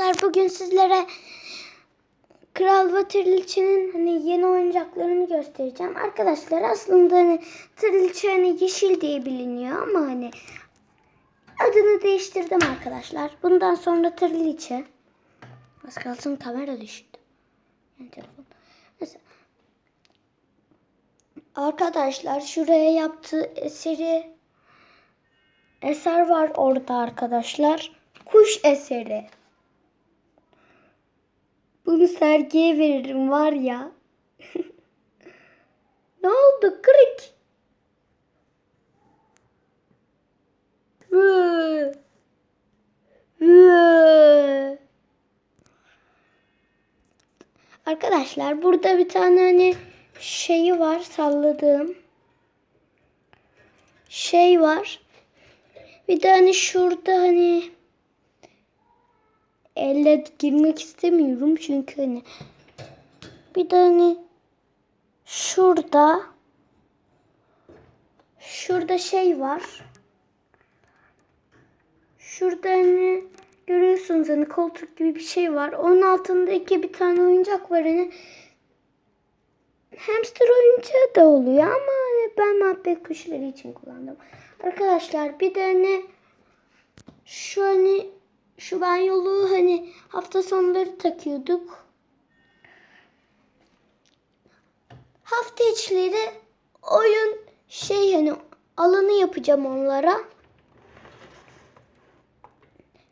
Arkadaşlar bugün sizlere Kral ve Triliçe'nin hani yeni oyuncaklarını göstereceğim. Arkadaşlar aslında hani Triliçe hani yeşil diye biliniyor ama hani adını değiştirdim arkadaşlar. Bundan sonra Triliçe. Az kalsın kamera düştü. Yani telefon. Arkadaşlar şuraya yaptığı eseri eser var orada arkadaşlar. Kuş eseri. Bunu sergiye veririm var ya. ne oldu kırık? Arkadaşlar burada bir tane hani şeyi var salladığım. Şey var. Bir de hani şurada hani elle girmek istemiyorum çünkü hani bir de hani şurada şurada şey var. Şurada hani görüyorsunuz hani koltuk gibi bir şey var. Onun altında iki bir tane oyuncak var hani hamster oyuncağı da oluyor ama hani ben muhabbet kuşları için kullandım. Arkadaşlar bir de hani şu hani şu banyoluğu hani hafta sonları takıyorduk. Hafta içleri oyun şey hani alanı yapacağım onlara.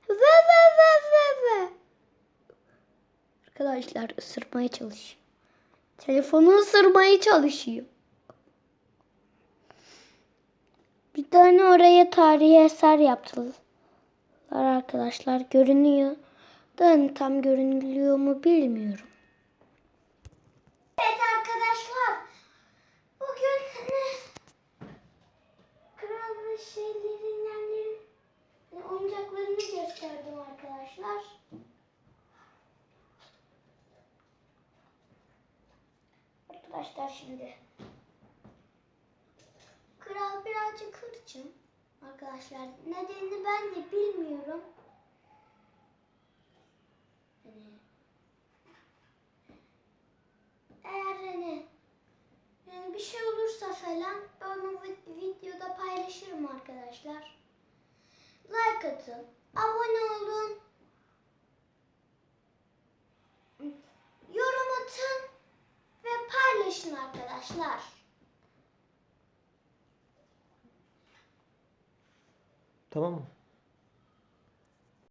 Ve ve ve ve ve. Arkadaşlar ısırmaya çalışıyor. Telefonu ısırmaya çalışıyor. Bir tane oraya tarihi eser yaptılar arkadaşlar. Görünüyor. Da hani tam görünüyor mu bilmiyorum. Evet arkadaşlar. Bugün kral ve şeylerin oyuncaklarını gösterdim arkadaşlar. Arkadaşlar şimdi Kral birazcık hırçın. Arkadaşlar nedenini ben de bilmiyorum. Hani eğer hani yani bir şey olursa falan ben onu vi- videoda paylaşırım arkadaşlar. Like atın, abone olun, yorum atın ve paylaşın arkadaşlar. Tamam mı?